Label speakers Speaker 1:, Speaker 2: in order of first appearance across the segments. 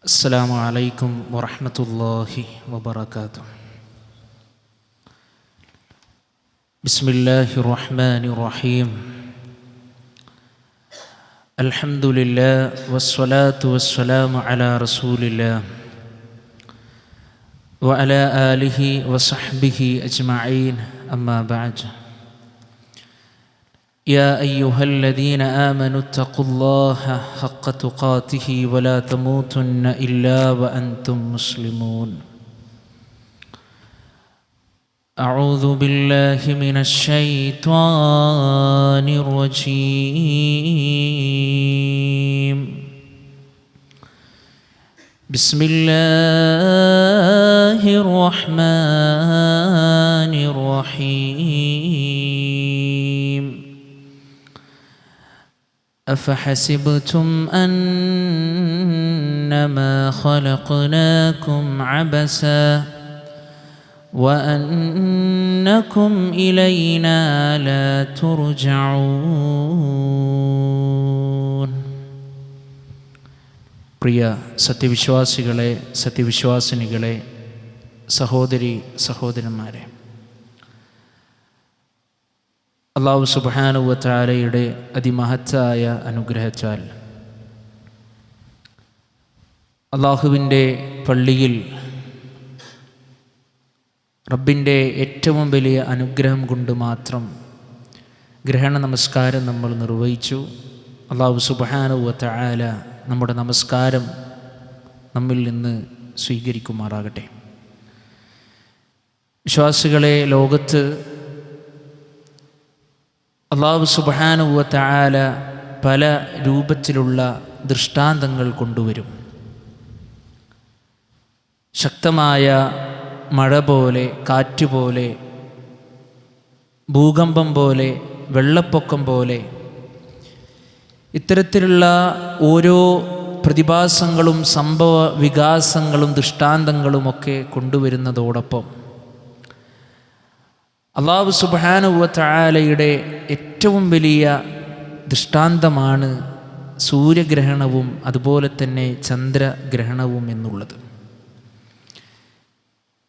Speaker 1: السلام عليكم ورحمة الله وبركاته. بسم الله الرحمن الرحيم. الحمد لله والصلاة والسلام على رسول الله وعلى آله وصحبه أجمعين. أما بعد. يا أيها الذين آمنوا اتقوا الله حق تقاته ولا تموتن إلا وأنتم مسلمون. أعوذ بالله من الشيطان الرجيم. بسم الله الرحمن الرحيم. أفحسبتم أنما خلقناكم عبسا وأنكم إلينا لا ترجعون പ്രിയ സത്യവിശ്വാസികളെ സത്യവിശ്വാസിനികളെ സഹോദരി സഹോദരന്മാരെ അള്ളാഹു സുബാനുവത്താലയുടെ അതിമഹത്തായ അനുഗ്രഹത്താൽ അള്ളാഹുവിന്റെ പള്ളിയിൽ റബ്ബിന്റെ ഏറ്റവും വലിയ അനുഗ്രഹം കൊണ്ട് മാത്രം ഗ്രഹണ നമസ്കാരം നമ്മൾ നിർവഹിച്ചു. അള്ളാഹു സുബാനുവത്താല നമ്മുടെ നമസ്കാരം നമ്മിൽ നിന്ന് സ്വീകരിക്കുമാറാകട്ടെ. വിശ്വാസികളെ ലോകത്ത് അള്ളാഹു സുബാനുവത്തായാല പല രൂപത്തിലുള്ള ദൃഷ്ടാന്തങ്ങൾ കൊണ്ടുവരും. ശക്തമായ മഴ പോലെ കാറ്റ് പോലെ ഭൂകമ്പം പോലെ വെള്ളപ്പൊക്കം പോലെ ഇത്തരത്തിലുള്ള ഓരോ പ്രതിഭാസങ്ങളും സംഭവ വികാസങ്ങളും ദൃഷ്ടാന്തങ്ങളുമൊക്കെ കൊണ്ടുവരുന്നതോടൊപ്പം അള്ളാഹു സുബാനുവത്തായാലയുടെ ഏറ്റവും വലിയ ദൃഷ്ടാന്തമാണ് സൂര്യഗ്രഹണവും അതുപോലെ തന്നെ ചന്ദ്രഗ്രഹണവും എന്നുള്ളത്.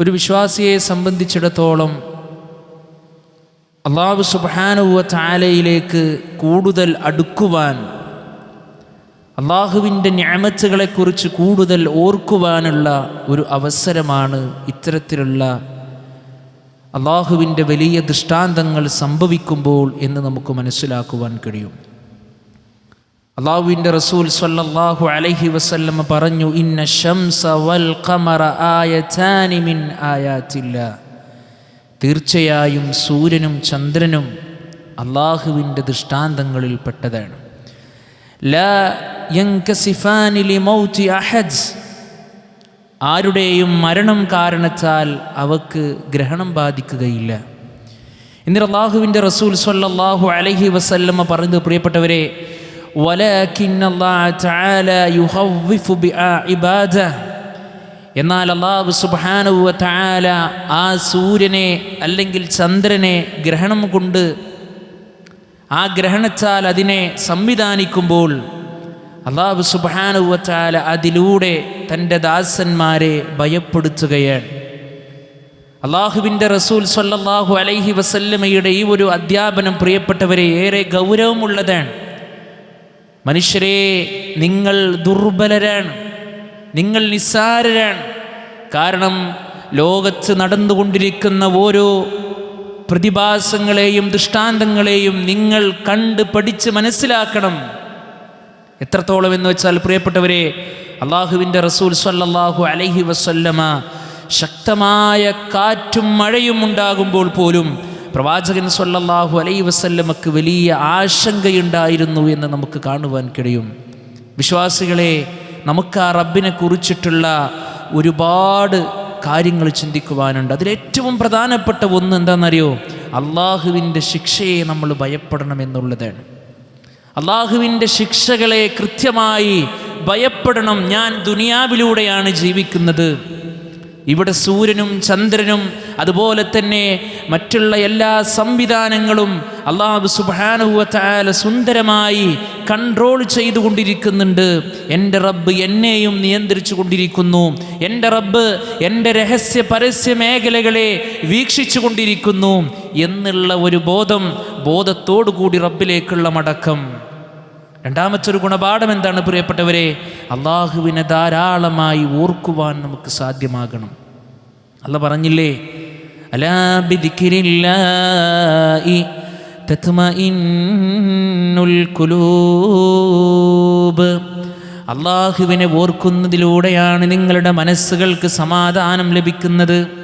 Speaker 1: ഒരു വിശ്വാസിയെ സംബന്ധിച്ചിടത്തോളം അള്ളാഹു സുബാനുവത്തായാലയിലേക്ക് കൂടുതൽ അടുക്കുവാൻ അള്ളാഹുവിന്റെ ഞാമത്തുകളെക്കുറിച്ച് കൂടുതൽ ഓർക്കുവാനുള്ള ഒരു അവസരമാണ് ഇത്തരത്തിലുള്ള അള്ളാഹുവിന്റെ വലിയ ദൃഷ്ടാന്തങ്ങൾ സംഭവിക്കുമ്പോൾ എന്ന് നമുക്ക് മനസ്സിലാക്കുവാൻ കഴിയും. അള്ളാഹുവിന്റെ റസൂൽ സല്ലല്ലാഹു അലൈഹി വസല്ലം പറഞ്ഞു ഇന്ന ഷംസ വൽ ഖമറ ആയതാനി മിൻ തീർച്ചയായും സൂര്യനും ചന്ദ്രനും അള്ളാഹുവിന്റെ ദൃഷ്ടാന്തങ്ങളിൽ പെട്ടതാണ് ലാ യൻകസിഫാനി ലിമൗതി അഹദ്. ആരുടെയും മരണം കാരണച്ചാൽ അവക്ക് ഗ്രഹണം ബാധിക്കുകയില്ല. എന്നിട്ട് അള്ളാഹുവിന്റെ റസൂൽ സല്ലാഹു അലഹി വസല്ലമ്മ പറഞ്ഞു പ്രിയപ്പെട്ടവരെ എന്നാൽ അള്ളാഹു സുബാനുവ താല ആ സൂര്യനെ അല്ലെങ്കിൽ ചന്ദ്രനെ ഗ്രഹണം കൊണ്ട് ആ ഗ്രഹണച്ചാൽ അതിനെ സംവിധാനിക്കുമ്പോൾ അള്ളാഹു സുബാനുവച്ചാൽ അതിലൂടെ തന്റെ ദാസന്മാരെ ഭയപ്പെടുത്തുകയാണ്. അള്ളാഹുവിന്റെ റസൂൽ സല്ലാഹു അലൈഹി വസല്ലമയുടെ ഈ ഒരു അധ്യാപനം പ്രിയപ്പെട്ടവരെ ഏറെ ഗൗരവമുള്ളതാണ്. മനുഷ്യരെ നിങ്ങൾ ദുർബലരാണ്. നിങ്ങൾ നിസ്സാരരാണ്. കാരണം ലോകത്ത് നടന്നുകൊണ്ടിരിക്കുന്ന ഓരോ പ്രതിഭാസങ്ങളെയും ദൃഷ്ടാന്തങ്ങളെയും നിങ്ങൾ കണ്ട് പഠിച്ച് മനസ്സിലാക്കണം. എത്രത്തോളം എന്ന് വെച്ചാൽ പ്രിയപ്പെട്ടവരെ അള്ളാഹുവിന്റെ റസൂൽ സല്ലാഹു അലൈഹി വസല്ലമ ശക്തമായ കാറ്റും മഴയും ഉണ്ടാകുമ്പോൾ പോലും പ്രവാചകൻ സല്ലാഹു അലൈ വസല്ലമക്ക് വലിയ ആശങ്കയുണ്ടായിരുന്നു എന്ന് നമുക്ക് കാണുവാൻ കഴിയും. വിശ്വാസികളെ നമുക്ക് ആ റബ്ബിനെ കുറിച്ചിട്ടുള്ള ഒരുപാട് കാര്യങ്ങൾ ചിന്തിക്കുവാനുണ്ട്. അതിലേറ്റവും പ്രധാനപ്പെട്ട ഒന്ന് എന്താണെന്നറിയോ? അള്ളാഹുവിന്റെ ശിക്ഷയെ നമ്മൾ ഭയപ്പെടണം എന്നുള്ളതാണ്. അള്ളാഹുവിന്റെ ശിക്ഷകളെ കൃത്യമായി ഭയപ്പെടണം. ഞാൻ ദുനിയാവിലൂടെയാണ് ജീവിക്കുന്നത്. ഇവിടെ സൂര്യനും ചന്ദ്രനും അതുപോലെ തന്നെ മറ്റുള്ള എല്ലാ സംവിധാനങ്ങളും അള്ളാഹു സുബാനുവല സുന്ദരമായി കൺട്രോൾ ചെയ്തുകൊണ്ടിരിക്കുന്നുണ്ട്. എന്റെ റബ്ബ് എന്നെയും നിയന്ത്രിച്ചു കൊണ്ടിരിക്കുന്നു. എന്റെ റബ്ബ് എന്റെ രഹസ്യ പരസ്യ മേഖലകളെ വീക്ഷിച്ചു കൊണ്ടിരിക്കുന്നു. എന്നുള്ള ഒരു ബോധം ബോധത്തോടു കൂടി റബ്ബിലേക്കുള്ള മടക്കം. രണ്ടാമത്തെ ഗുണപാഠം എന്താണ് പ്രിയപ്പെട്ടവരെ? അള്ളാഹുവിനെ ധാരാളമായി ഓർക്കുവാൻ നമുക്ക് സാധ്യമാകണം. അല്ല പറഞ്ഞില്ലേ? അള്ളാഹുവിനെ ഓർക്കുന്നതിലൂടെയാണ് നിങ്ങളുടെ മനസ്സുകൾക്ക് സമാധാനം ലഭിക്കുന്നത്.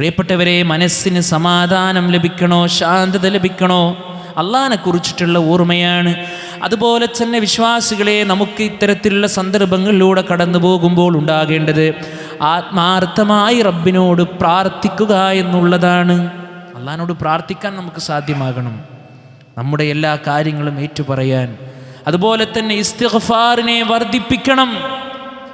Speaker 1: പ്രിയപ്പെട്ടവരെ മനസ്സിന് സമാധാനം ലഭിക്കണോ? ശാന്തത ലഭിക്കണോ? അള്ളാനെ കുറിച്ചിട്ടുള്ള ഓർമ്മയാണ്. അതുപോലെ തന്നെ വിശ്വാസികളെ നമുക്ക് ഇത്തരത്തിലുള്ള സന്ദർഭങ്ങളിലൂടെ കടന്നു പോകുമ്പോൾ ഉണ്ടാകേണ്ടത് ആത്മാർത്ഥമായി റബ്ബിനോട് പ്രാർത്ഥിക്കുക എന്നുള്ളതാണ്. അള്ളഹാനോട് പ്രാർത്ഥിക്കാൻ നമുക്ക് സാധ്യമാകണം. നമ്മുടെ എല്ലാ കാര്യങ്ങളും ഏറ്റുപറയാൻ. അതുപോലെ തന്നെ ഇസ്തിഗ്ഫാറിനെ വർദ്ധിപ്പിക്കണം.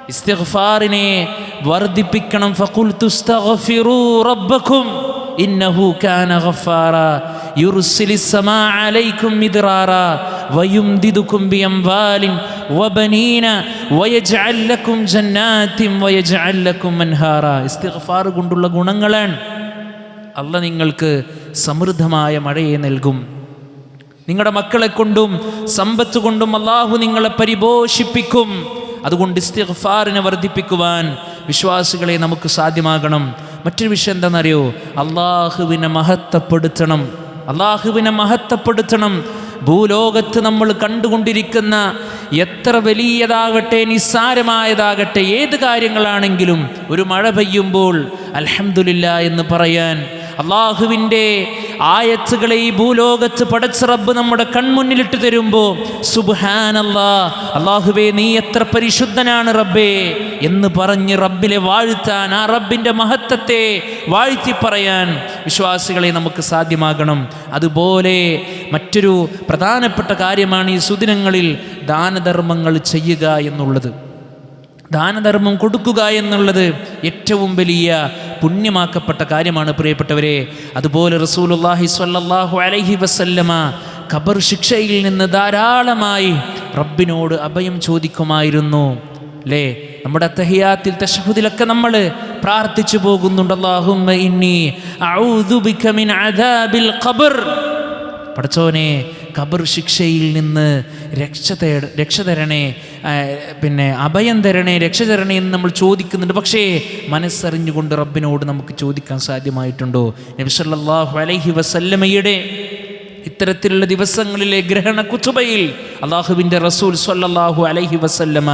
Speaker 1: ഇസ്തിഗ്ഫാറിനെ വർദ്ധിപ്പിക്കണം. ഫഖുൽതു ഇസ്തഗ്ഫിറൂ റബ്ബക്കും ഇന്നഹു കാന അലൈക്കും വയുംദിദുക്കും വബനീന. ഇസ്തിഗ്ഫാർ കൊണ്ടുള്ള ഗുണങ്ങളാണ്. അല്ല നിങ്ങൾക്ക് സമൃദ്ധമായ മഴയെ നൽകും. നിങ്ങളുടെ മക്കളെ കൊണ്ടും സമ്പത്ത് കൊണ്ടും അള്ളാഹു നിങ്ങളെ പരിപോഷിപ്പിക്കും. അതുകൊണ്ട് ഇസ്തിഗ്ഫാറിനെ വർദ്ധിപ്പിക്കുവാൻ വിശ്വാസികളെ നമുക്ക് സാധ്യമാകണം. മറ്റൊരു വിഷയം എന്താണെന്നറിയോ? അള്ളാഹുവിനെ മഹത്വപ്പെടുത്തണം. അള്ളാഹുവിനെ മഹത്വപ്പെടുത്തണം. ഭൂലോകത്ത് നമ്മൾ കണ്ടുകൊണ്ടിരിക്കുന്ന എത്ര വലിയതാകട്ടെ നിസ്സാരമായതാകട്ടെ ഏത് കാര്യങ്ങളാണെങ്കിലും ഒരു മഴ പെയ്യുമ്പോൾ അൽഹംദുലില്ല എന്ന് പറയാൻ അള്ളാഹുവിന്റെ ആയത്തുകളെ ഈ ഭൂലോകത്ത് പടച്ച റബ്ബ് നമ്മുടെ കൺമുന്നിലിട്ട് തരുമ്പോൾ സുബ്ഹാനല്ലാ അള്ളാഹുവേ നീ എത്ര പരിശുദ്ധനാണ് റബ്ബേ എന്ന് പറഞ്ഞ് റബ്ബിലെ വാഴ്ത്താൻ ആ റബ്ബിന്റെ മഹത്വത്തെ വാഴ്ത്തി പറയാൻ വിശ്വാസികളെ നമുക്ക് സാധ്യമാകണം. അതുപോലെ മറ്റൊരു പ്രധാനപ്പെട്ട കാര്യമാണ് ഈ സുദിനങ്ങളിൽ ദാനധർമ്മങ്ങൾ ചെയ്യുക എന്നുള്ളത്. ദാനധർമ്മം കൊടുക്കുക എന്നുള്ളത് ഏറ്റവും വലിയ പുണ്യമാക്കപ്പെട്ട കാര്യമാണ് പ്രിയപ്പെട്ടവരെ. അതുപോലെ റസൂലുല്ലാഹി സ്വല്ലല്ലാഹു അലൈഹി വസല്ലമ ഖബർ ശിക്ഷയിൽ നിന്ന് ധാരാളമായി റബ്ബിനോട് അഭയം ചോദിക്കുമായിരുന്നു. അല്ലേ നമ്മുടെ തഹിയാത്തിൽ തഷഹുദിലൊക്കെ നമ്മൾ പ്രാർത്ഥിച്ചു പോകുന്നുണ്ട്. ബിക മിൻ അദാബിൽ ഖബർ. പടച്ചോനെ ഖബർ ശിക്ഷയിൽ നിന്ന് രക്ഷ തേട രക്ഷ തരണേ പിന്നെ അഭയം തരണേ രക്ഷ തരണേ എന്ന് നമ്മൾ ചോദിക്കുന്നുണ്ട്. പക്ഷേ മനസ്സറിഞ്ഞുകൊണ്ട് റബ്ബിനോട് നമുക്ക് ചോദിക്കാൻ സാധ്യമായിട്ടുണ്ടോ? നബി സല്ലല്ലാഹു അലൈഹി വസല്ലമയുടെ ഇത്തരത്തിലുള്ള ദിവസങ്ങളിലെ ഗ്രഹണ കുത്തുബയിൽ അള്ളാഹുവിന്റെ റസൂൽ സല്ലാഹു അലഹി വസല്ലമ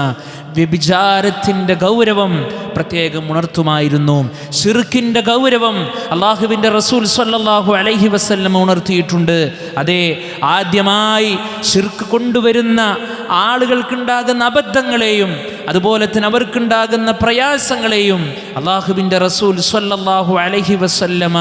Speaker 1: വ്യഭിചാരത്തിന്റെ ഗൗരവം പ്രത്യേകം ഉണർത്തുമായിരുന്നു. ഷിർക്കിന്റെ ഗൗരവം അള്ളാഹുവിന്റെ റസൂൽ സല്ലാഹു അലഹി വസല്ലമ ഉണർത്തിയിട്ടുണ്ട്. അതെ ആദ്യമായി ഷിർക്ക് കൊണ്ടുവരുന്ന ആളുകൾക്കുണ്ടാകുന്ന അബദ്ധങ്ങളെയും അതുപോലെ തന്നെ അവർക്കുണ്ടാകുന്ന പ്രയാസങ്ങളെയും അള്ളാഹുവിന്റെ റസൂൽ സല്ലാഹു അലഹി വസല്ലമ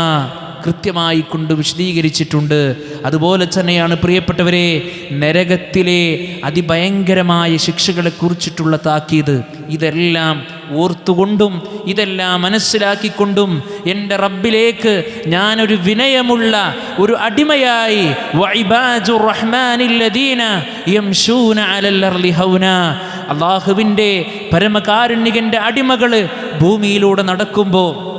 Speaker 1: കൃത്യമായി കൊണ്ട് വിശദീകരിച്ചിട്ടുണ്ട്. അതുപോലെ തന്നെയാണ് പ്രിയപ്പെട്ടവരെ നരകത്തിലെ അതിഭയങ്കരമായ ശിക്ഷകളെ കുറിച്ചിട്ടുള്ള താക്കീത്. ഇതെല്ലാം ഓർത്തുകൊണ്ടും ഇതെല്ലാം മനസ്സിലാക്കിക്കൊണ്ടും എന്റെ റബ്ബിലേക്ക് ഞാനൊരു വിനയമുള്ള ഒരു അടിമയായി അള്ളാഹുവിന്റെ പരമകാരുണ്യകന്റെ അടിമകൾ ഭൂമിയിലൂടെ നടക്കുമ്പോൾ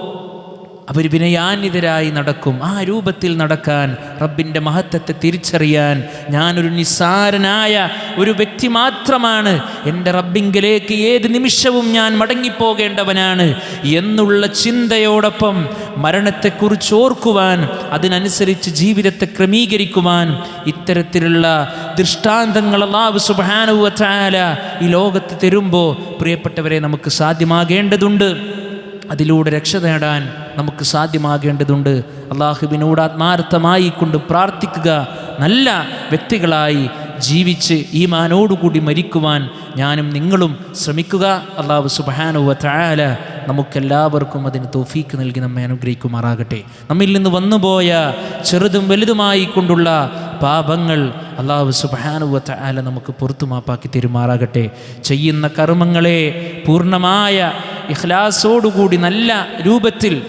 Speaker 1: അവർ വിനയാന്വിതരായി നടക്കും. ആ രൂപത്തിൽ നടക്കാൻ റബ്ബിന്റെ മഹത്വത്തെ തിരിച്ചറിയാൻ ഞാനൊരു നിസ്സാരനായ ഒരു വ്യക്തി മാത്രമാണ്. എന്റെ റബ്ബിങ്കിലേക്ക് ഏത് നിമിഷവും ഞാൻ മടങ്ങിപ്പോകേണ്ടവനാണ് എന്നുള്ള ചിന്തയോടൊപ്പം മരണത്തെക്കുറിച്ച് ഓർക്കുവാൻ അതിനനുസരിച്ച് ജീവിതത്തെ ക്രമീകരിക്കുവാൻ ഇത്തരത്തിലുള്ള ദൃഷ്ടാന്തങ്ങൾ അള്ളാഹു സുബാനുവ ഈ ലോകത്ത് തരുമ്പോൾ പ്രിയപ്പെട്ടവരെ നമുക്ക് സാധ്യമാകേണ്ടതുണ്ട്. അതിലൂടെ രക്ഷ നേടാൻ നമുക്ക് സാധ്യമാകേണ്ടതുണ്ട്. അള്ളാഹുബിനോട് ആത്മാർത്ഥമായി കൊണ്ട് പ്രാർത്ഥിക്കുക. നല്ല വ്യക്തികളായി ജീവിച്ച് ഈ മാനോടുകൂടി മരിക്കുവാൻ ഞാനും നിങ്ങളും ശ്രമിക്കുക. അള്ളാഹു സുബാനുവ തായാല നമുക്കെല്ലാവർക്കും അതിന് തോഫീക്ക് നൽകി നമ്മെ അനുഗ്രഹിക്കുമാറാകട്ടെ. നമ്മിൽ നിന്ന് വന്നുപോയ ചെറുതും വലുതുമായി കൊണ്ടുള്ള പാപങ്ങൾ അള്ളാഹു സുബാനുവ തായാല നമുക്ക് പുറത്തുമാപ്പാക്കി തരുമാറാകട്ടെ. ചെയ്യുന്ന കർമ്മങ്ങളെ പൂർണമായ ഇഖ്ലാസോടുകൂടി നല്ല രൂപത്തിൽ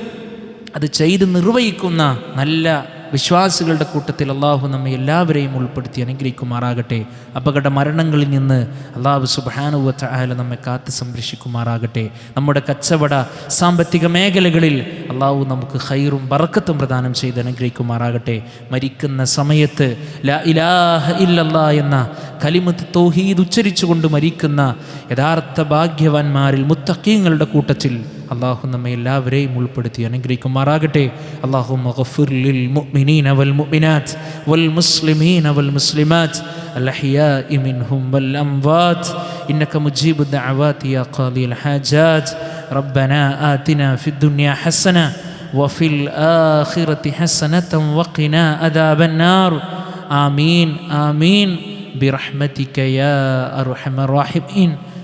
Speaker 1: അത് ചെയ്ത് നിർവഹിക്കുന്ന നല്ല വിശ്വാസികളുടെ കൂട്ടത്തിൽ അള്ളാഹു നമ്മെ എല്ലാവരെയും ഉൾപ്പെടുത്തി അനുഗ്രഹിക്കുമാറാകട്ടെ. അപകട മരണങ്ങളിൽ നിന്ന് അള്ളാഹു സുബാനുവത്ത നമ്മെ കാത്ത് സംരക്ഷിക്കുമാറാകട്ടെ. നമ്മുടെ കച്ചവട സാമ്പത്തിക മേഖലകളിൽ അള്ളാഹു നമുക്ക് ഹൈറും ബറക്കത്തും പ്രദാനം ചെയ്ത് അനുഗ്രഹിക്കുമാറാകട്ടെ. മരിക്കുന്ന സമയത്ത് ലാ ഇലാഹ എന്ന കലിമത്ത് തൗഹീദ് ഉച്ചരിച്ചുകൊണ്ട് മരിക്കുന്ന യഥാർത്ഥ ഭാഗ്യവാന്മാരിൽ മുത്തക്കീങ്ങളുടെ കൂട്ടത്തിൽ അള്ളാഹു നമ്മെ എല്ലാവരെയും ഉൾപ്പെടുത്തി അനുഗ്രഹിക്കുമാറാകട്ടെ അള്ളാഹു മഗഫുർലിൽ മുഅ്മിനീന വൽ മുഅ്മിനാത്ത് വൽ മുസ്ലിമീന വൽ മുസ്ലിമാത്ത് الأحياء منهم والأموات إنك مجيب الدعوات يا قاضي الحاجات ربنا آتنا في الدنيا حسنة وفي الآخرة حسنة وقنا عذاب النار آمين آمين برحمتك يا أرحم الراحمين